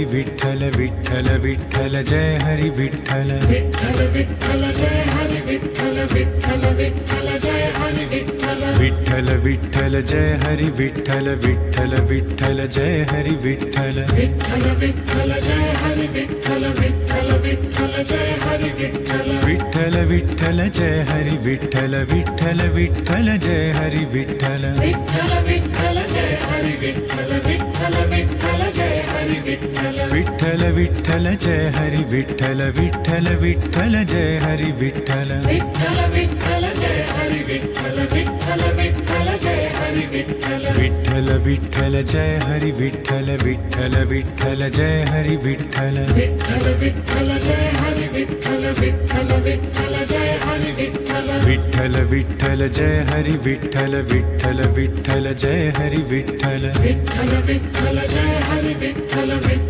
हरी विठ्ठल विठ्ठल विठ्ठल जय हरी विठ्ठल विठ्ठल विठ्ठल जय हरी विठ्ठल विठ्ठल विठ्ठल जय हरी विठ्ठल विठ्ठल विठ्ठल जय हरी विठ्ठल विठ्ठल विठ्ठल जय हरी विठ्ठल विठ्ठल विठ्ठल जय हरी विठ्ठल विठ्ठल विठ्ठल जय हरी विठ्ठल विठ्ठल विठ्ठल जय हरी विठ्ठल विठ्ठल विठ्ठल जय हरी विठ्ठल विठ्ठल विठ्ठल जय हरी विठ्ठल विठ्ठल विठ्ठल जय हरी विठ्ठल विठ्ठल विठ्ठल जय हरी विठ्ठल विठ्ठल विठ्ठल जय हरी विठ्ठल विठ्ठल विठ्ठल जय हरी विठ्ठल विठ्ठल विठ्ठल जय हरी विठ्ठल विठ्ठल विठ्ठल जय हरी विठ्ठल विठ्ठल विठ्ठल जय हरी विठ्ठल विठ्ठल विठ्ठल जय हरी विठ्ठल विठ्ठल विठ्ठल जय हरी विठ्ठल विठ्ठल विठ्ठल जय हरी विठ्ठल विठ्ठल विठ्ठल जय हरी विठ्ठल विठ्ठल विठ्ठल जय हरी विठ्ठल विठ्ठल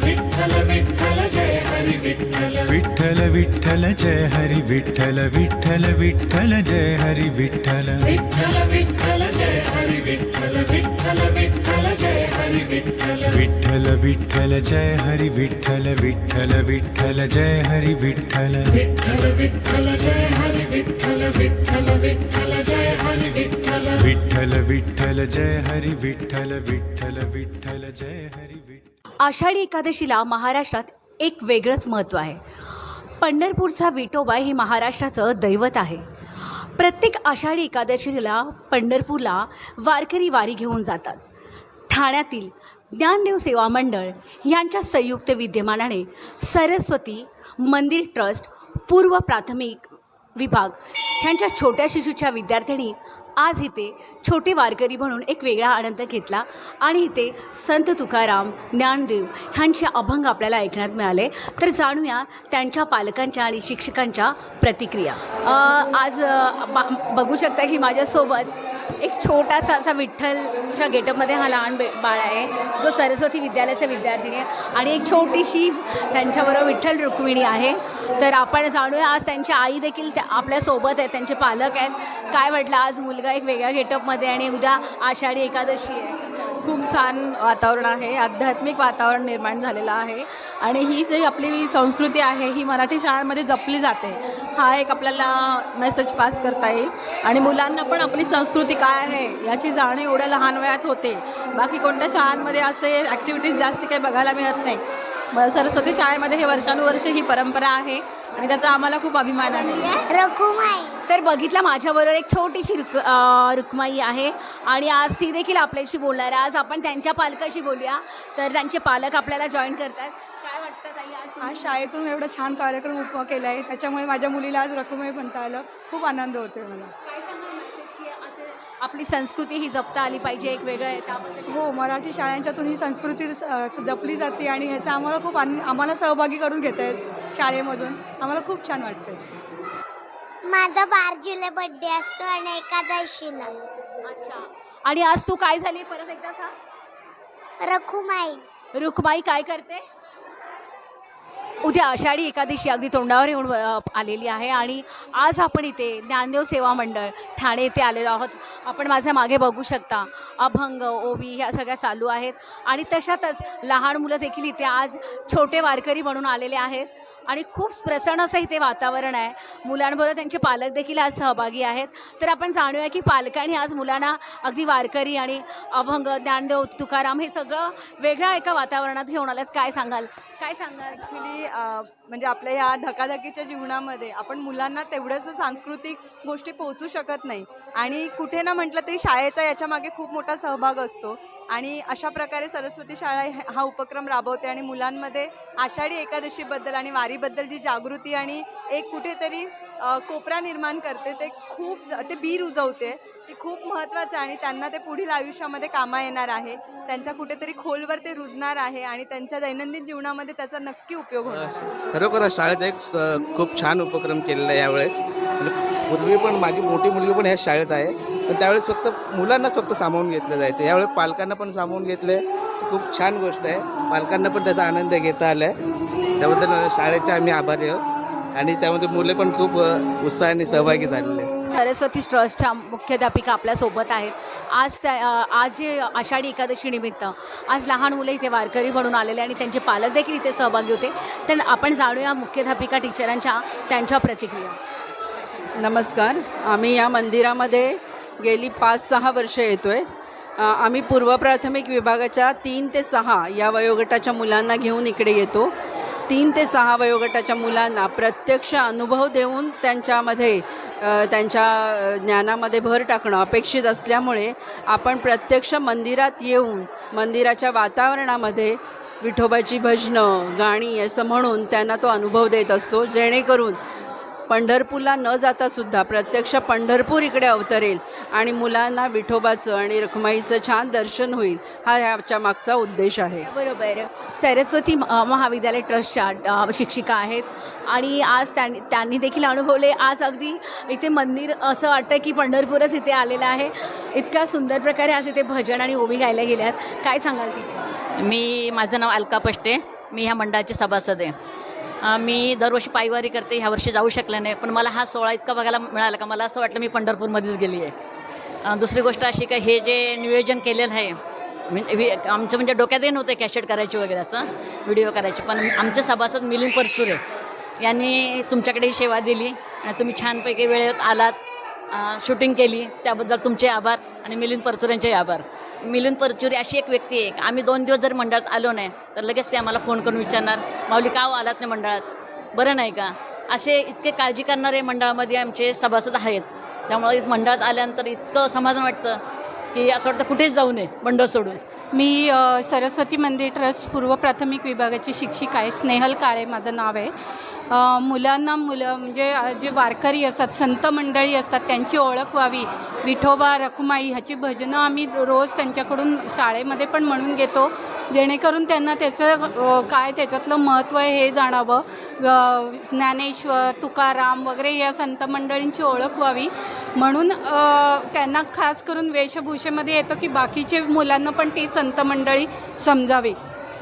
विठ्ठल जय हरी विठ्ठल विठ्ठल विठ्ठल जय हरी विठ्ठल विठ्ठल विठ्ठल जय हरी विठ्ठल विठ्ठल विठ्ठल जय हरी विठ्ठल विठ्ठल विठ्ठल जय हरी विठ्ठल विठ्ठल विठ्ठल जय हरी विठ्ठल विठ्ठल विठ्ठल जय हरी विठ्ठल विठ्ठल विठ्ठल जय हरी विठ्ठल विठ्ठल विठ्ठल जय हरी विठ्ठल विठ्ठल विठ्ठल जय हरी विठ्ठल आषाढी एकादशीला महाराष्ट्रात एक वेगळंच महत्त्व आहे पंढरपूरचा विठोबा हे महाराष्ट्राचं दैवत आहे. प्रत्येक आषाढी एकादशीला पंढरपूरला वारकरी वारी घेऊन जातात. ठाण्यातील ज्ञानदेव सेवा मंडळ यांच्या संयुक्त विद्यमानाने सरस्वती मंदिर ट्रस्ट पूर्व प्राथमिक विभाग ह्यांच्या छोट्या शिशूच्या विद्यार्थिनी आज इथे छोटे वारकरी म्हणून एक वेगळा आनंद घेतला. आणि इथे संत तुकाराम ज्ञानदेव ह्यांचे अभंग आपल्याला ऐकण्यात मिळाले. तर जाणूया त्यांच्या पालकांच्या आणि शिक्षकांच्या प्रतिक्रिया. आज बा- बघू शकता की माझ्यासोबत एक छोटासा असा विठ्ठलच्या गेटअपमध्ये हा लहान बे बाळ आहे. जो सरस्वती विद्यालयाचा विद्यार्थी आहे. आणि एक छोटीशी त्यांच्याबरोबर विठ्ठल रुक्मिणी आहे. तर आपण जाणूया आज त्यांची आई देखील त्या आपल्यासोबत आहेत. त्यांचे पालक आहेत. काय म्हटलं आज मुलगा एक वेगळ्या गेटअपमध्ये आणि उद्या आषाढी एकादशी आहे? खूप छान वातावरण आहे. आध्यात्मिक वातावरण निर्माण झालेलं आहे. आणि ही जी आपली संस्कृती आहे ही मराठी शाळांमध्ये जपली जाते. हा एक आपल्याला मेसेज पास करता येईल. आणि मुलांना पण आपली संस्कृती काय आहे याची जाणीव एवढ्या लहान वयात होते. बाकी कोणत्या शाळांमध्ये असे ॲक्टिव्हिटीज जास्त काही बघायला मिळत नाही. ब- सरस्वती शाळेमध्ये हे वर्षानुवर्ष ही परंपरा आहे आणि त्याचा आम्हाला खूप अभिमान आहे. रखुमाई. तर बघितलं माझ्याबरोबर एक छोटीशी रुक रुक्माई आहे आणि आज ती देखील आपल्याशी बोलणार आहे. आज आपण त्यांच्या पालकाशी बोलूया. तर त्यांचे पालक आपल्याला जॉईन करतात. काय वाटतं ताई आज? आज शाळेतून एवढा छान कार्यक्रम उप केला आहे त्याच्यामुळे माझ्या मुलीला आज रकुमाई म्हणता आलं. खूप आनंद होतोय मला काय सांगाल message की असं आपली संस्कृती ही जपता आली पाहिजे एक वेगळं आहे त्याबद्दल. हो मराठी शाळांच्यातून ही संस्कृती स- जपली जाते आणि ह्याचा आम्हाला खूप आन आम्हाला सहभागी करून घेत आहेत शाळेमधून. आम्हाला खूप छान वाटतंय. माझा बारा जुलै बर्थडे असतो आणि एकादशीला. अच्छा. आणि आज तू काय झाली? परत एकदा सांग. रखुमाई. रुक्माई काय करते? उद्या आषाढी एकादशी अगदी तोंडावर येऊन आलेली आहे आणि आज आपण इथे ज्ञानदेव सेवा मंडळ ठाणे येथे आलेलो आहोत. आपण माझ्या मागे बघू शकता अभंग ओवी ह्या सगळ्या चालू आहेत आणि तशातच लहान मुलं देखील इथे आज छोटे वारकरी म्हणून आलेले आहेत. आणि खूप प्रसन्न असं इथे वातावरण आहे. मुलांबरोबर त्यांचे पालक देखील आज सहभागी आहेत. तर आपण जाणूया की पालकांनी आज मुलांना अगदी वारकरी आणि अभंग ज्ञानदेव तुकाराम हे सगळं वेगळ्या एका वातावरणात घेऊन आल्यात काय सांगाल? काय सांगाल? ॲक्च्युली म्हणजे आपल्या या धकाधकीच्या जीवनामध्ये आपण मुलांना तेवढंच सांस्कृतिक गोष्टी पोहोचू शकत नाही. आणि कुठे ना म्हटलं तरी शाळेचा याच्यामागे खूप मोठा सहभाग असतो. आणि अशा प्रकारे सरस्वती शाळा हा उपक्रम राबवते आणि मुलांमध्ये आषाढी एकादशीबद्दल आणि बद्दल जी जागृती आणि एक कुठेतरी कोपरा निर्माण करते ते खूप ज- ते बी रुजवते ते खूप महत्त्वाचं आहे आणि त्यांना ते पुढील आयुष्यामध्ये कामा येणार आहे. त्यांच्या कुठेतरी खोलवर ते रुजणार आहे आणि त्यांच्या दैनंदिन जीवनामध्ये त्याचा नक्की उपयोग होणार खरोखर खरोखरच शाळेत एक स- खूप छान उपक्रम केलेला आहे यावेळेस. म्हणजे पूर्वी पण माझी मोठी मुलगी पण ह्या शाळेत आहे पण त्यावेळेस फक्त मुलांनाच फक्त सामावून घेतलं जायचं. यावेळेस पालकांना पण सामावून घेतलं. आहे खूप छान गोष्ट आहे. पालकांना पण त्याचा आनंद घेता आला आहे त्याबद्दल शाळेचे आम्ही आभारी आहोत. आणि त्यामध्ये मुले पण खूप उत्साहाने सहभागी झालेले आहेत. सरस्वती ट्रस्टच्या मुख्याध्यापिका आपल्यासोबत आहेत. आज त्या आज जे आषाढी एकादशी निमित्त आज लहान मुलं इथे वारकरी म्हणून आलेले आणि त्यांचे पालक देखील इथे सहभागी होते. तर आपण जाणूया मुख्याध्यापिका टीचरांच्या त्यांच्या प्रतिक्रिया. नमस्कार. आम्ही या मंदिरामध्ये गेली पाच सहा वर्ष येतो आहे आम्ही पूर्व प्राथमिक विभागाच्या तीन ते सहा या वयोगटाच्या मुलांना घेऊन इकडे येतो. तीन ते सहा वयोगटाच्या मुलांना प्रत्यक्ष अनुभव देऊन त्यांच्यामध्ये त्यांच्या ज्ञानामध्ये भर टाकणं अपेक्षित असल्यामुळे आपण प्रत्यक्ष मंदिरात येऊन मंदिराच्या वातावरणामध्ये विठोबाची भजनं गाणी असं म्हणून त्यांना तो अनुभव देत असतो जेणेकरून पंढरपूरला न जाता सुद्धा प्रत्यक्ष पंढरपूर इकडे अवतरेल आणि मुलांना विठोबाचं आणि रखमाईचं छान दर्शन होईल हा ह्याच्या मागचा उद्देश आहे. बरोबर. सरस्वती महाविद्यालय ट्रस्टच्या शिक्षिका आहेत आणि आज त्यांनी त्यांनी देखील अनुभवले. आज अगदी इथे मंदिर असं वाटतं की पंढरपूरच इथे आलेलं आहे. इतक्या सुंदर प्रकारे आज इथे भजन आणि ओवी गायला गेल्यात. काय सांगाल ती? मी माझं नाव अलका पष्टे. मी ह्या मंडळाचे सभासद आहे. मी दरवर्षी पायवारी करते ह्या वर्षी जाऊ शकले नाही पण मला हा सोहळा इतका बघायला मिळाला का मला असं वाटलं मी पंढरपूरमध्येच गेली आहे. दुसरी गोष्ट अशी का हे जे नियोजन केलेलं आहे म्हणजे आमचं म्हणजे डोक्यातही नव्हतं कॅशेट करायची वगैरे असं व्हिडिओ करायचे पण आमचे सभासद मिलिंद परचुरे यांनी तुमच्याकडे ही सेवा दिली आणि तुम्ही छानपैकी वेळेत आलात शूटिंग केली त्याबद्दल तुमचे आभार आणि मिलिंद परचुरेंचे आभार. मिलिंद परचुरी अशी एक व्यक्ती आहे. आम्ही दोन दिवस जर मंडळात आलो नाही तर लगेच ते आम्हाला फोन करून विचारणार माऊली का हो आलात नाही मंडळात? बरं नाही का? असे इतके काळजी करणारे मंडळामध्ये आमचे सभासद आहेत. त्यामुळे मंडळात आल्यानंतर इतकं समाधान वाटतं की असं वाटतं कुठेच जाऊ नये मंडळ सोडून. मी सरस्वती मंदिर ट्रस्ट पूर्व प्राथमिक विभागाची शिक्षिका आहे. स्नेहल काळे माझं नाव आहे. मुलांना मुलं म्हणजे जे वारकरी असतात संत मंडळी असतात त्यांची ओळख व्हावी. विठोबा रखुमाई ह्याची भजनं आम्ही रोज त्यांच्याकडून शाळेमध्ये पण म्हणून घेतो. जेणेकरून त्यांना त्याचं काय त्याच्यातलं महत्त्व आहे हे जाणावं. ज्ञानेश्वर तुकाराम वगैरे या संत मंडळींची ओळख व्हावी. म्हणून त्यांना खास करून वेशभूषेमध्ये येतं की बाकीचे मुलांना पण ती संत मंडळी समजावी.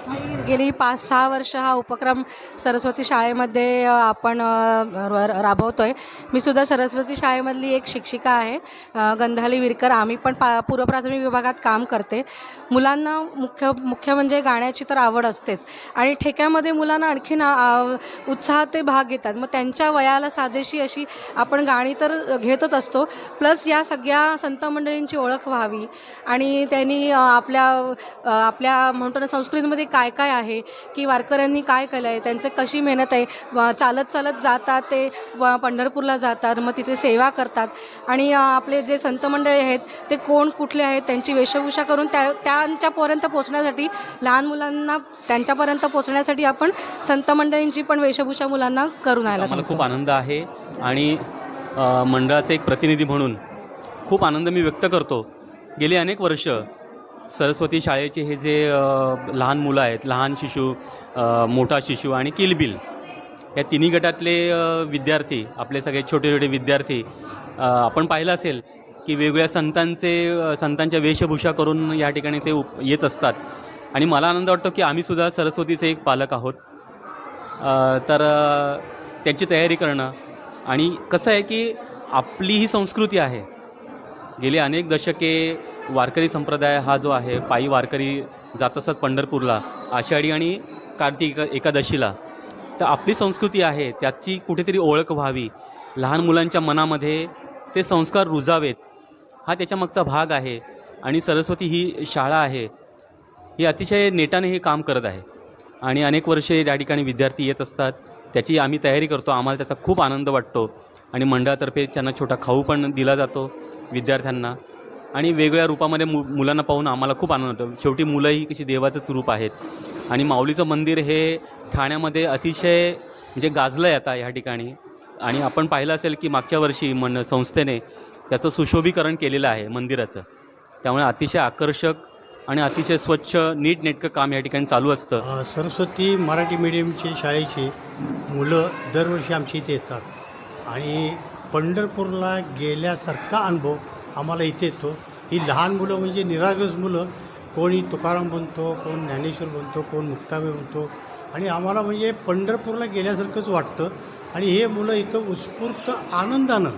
मी गेली पाच सहा वर्ष हा उपक्रम सरस्वती शाळेमध्ये आपण र- राबवतो आहे मी सुद्धा सरस्वती शाळेमधली एक शिक्षिका आहे गंधाली विरकर. आम्ही पण पा पूर्वप्राथमिक विभागात काम करते. मुलांना मुख्य मुख्य म्हणजे गाण्याची तर आवड असतेच. आणि ठेक्यामध्ये मुलांना आणखीन उत्साहात ते भाग घेतात. मग त्यांच्या वयाला साजेशी अशी आपण गाणी तर घेतच असतो. प्लस या सगळ्या संत मंडळींची ओळख व्हावी. आणि त्यांनी आपल्या आपल्या म्हणतो ना संस्कृतीमध्ये काय काय आहे? की वारकऱ्यांनी काय केलं आहे त्यांचं कशी मेहनत आहे? चालत चालत जातात ते व पंढरपूरला जातात मग तिथे सेवा करतात. आणि आपले जे संत मंडळी आहेत ते कोण कुठले आहेत त्यांची वेशभूषा करून त्या त्यांच्यापर्यंत पोचण्यासाठी लहान मुलांना त्यांच्यापर्यंत पोचण्यासाठी आपण संत मंडळींची पण वेशभूषा मुलांना करून आला आम्हाला खूप आनंद आहे. आणि मंडळाचे एक प्रतिनिधी म्हणून खूप आनंद मी व्यक्त करतो. गेली अनेक वर्ष सरस्वती शाळेचे हे जे लहान मुलं आहेत लहान शिशू मोठा शिशू आणि किलबिल या तिन्ही गटातले विद्यार्थी आपले सगळे छोटे छोटे विद्यार्थी आपण पाहिलं असेल की वेगवेगळ्या संतांचे संतांच्या वेशभूषा करून या ठिकाणी ते उप येत असतात. आणि मला आनंद वाटतो की आम्हीसुद्धा सरस्वतीचे एक पालक आहोत. तर त्यांची तयारी करणं आणि कसं आहे की आपली ही संस्कृती आहे. गेली अनेक दशके वारकरी संप्रदाय हा जो आहे पायी वारकरी जात असतात पंढरपूरला आषाढी आणि कार्तिक एकादशीला. तर आपली संस्कृती आहे त्याची कुठेतरी ओळख व्हावी. लहान मुलांच्या मनामध्ये ते संस्कार रुजावेत हा त्याच्यामागचा भाग आहे. आणि सरस्वती ही शाळा आहे. ही अतिशय नेटाने हे काम करत आहे. आणि अनेक वर्षे या ठिकाणी विद्यार्थी येत असतात. त्याची आम्ही तयारी करतो. आम्हाला त्याचा खूप आनंद वाटतो. आणि मंडळातर्फे त्यांना छोटा खाऊ पण दिला जातो विद्यार्थ्यांना. आणि वेगळ्या रूपामध्ये मु मुलांना पाहून आम्हाला खूप आनंद होतो. शेवटी मुलं ही कशी देवाचंच रूप आहेत. आणि माऊलीचं मंदिर हे ठाण्यामध्ये अतिशय म्हणजे गाजलं आहे आता ह्या ठिकाणी. आणि आपण पाहिलं असेल की मागच्या वर्षी मन संस्थेने त्याचं सुशोभीकरण केलेलं आहे मंदिराचं. त्यामुळे अतिशय आकर्षक आणि अतिशय स्वच्छ नीटनेटकं काम या ठिकाणी चालू असतं. सरस्वती मराठी मीडियमची शाळेची मुलं दरवर्षी आमची इथे येतात. आणि पंढरपूरला गेल्यासारखा अनुभव आम्हाला इथे येतो. ही लहान मुलं म्हणजे निरागस मुलं. कोणी तुकाराम बनतो कोण ज्ञानेश्वर बनतो कोण मुक्ताबाई बनतो. आणि आम्हाला म्हणजे पंढरपूरला गेल्यासारखंच वाटतं. आणि हे मुलं इथं उत्स्फूर्त आनंदानं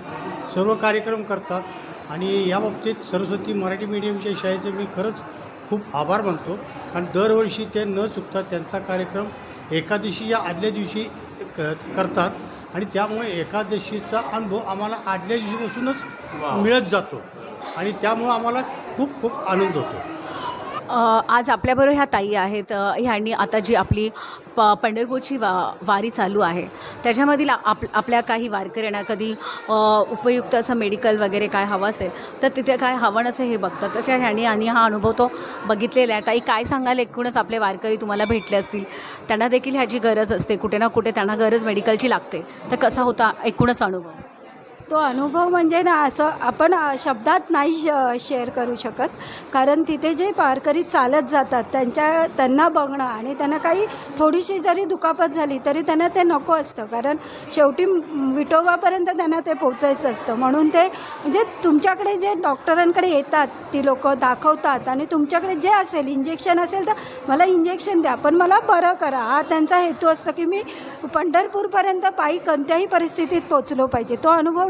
सर्व कार्यक्रम करतात. आणि या बाबतीत सरस्वती मराठी मीडियमच्या शाळेचे मी खरंच खूप आभार मानतो. कारण दरवर्षी ते न चुकता त्यांचा कार्यक्रम एकादशीच्या आदल्या दिवशी क करतात आणि त्यामुळे एकादशीचा अनुभव आम्हाला आदल्या दिवशीपासूनच मिळत जातो आणि त्यामुळं आम्हाला खूप खूप आनंद होतो. आज आपल्याबरोबर ह्या ताई आहेत. ह्यांनी आता जी आपली प पंढरपूरची वा वारी चालू आहे त्याच्यामधील आप आपल्या काही वारकऱ्यांना कधी उपयुक्त असं मेडिकल वगैरे काय हवं असेल तर तिथे काय हवं नसेल हे बघतात. तशा ह्यांनी आणि हा अनुभव तो बघितलेला आहे. ताई काय सांगाल? एकूणच आपले वारकरी तुम्हाला भेटले असतील. त्यांना देखील ह्याची गरज असते. कुठे ना कुठे त्यांना गरज मेडिकलची लागते. तर कसा होता एकूणच अनुभव? तो अनुभव म्हणजे ना असं आपण शब्दात नाही श शेअर करू शकत. कारण तिथे जे वारकरी चालत जातात त्यांच्या त्यांना बघणं आणि त्यांना काही थोडीशी जरी दुखापत झाली तरी त्यांना ते नको असतं. कारण शेवटी विटोबापर्यंत त्यांना ते पोचायचं असतं. म्हणून ते म्हणजे तुमच्याकडे जे डॉक्टरांकडे येतात ती लोक दाखवतात आणि तुमच्याकडे जे असेल इंजेक्शन असेल तर मला इंजेक्शन द्या पण मला बरं करा. हा त्यांचा हेतू असतो की मी पंढरपूरपर्यंत पायी कोणत्याही परिस्थितीत पोचलो पाहिजे. तो अनुभव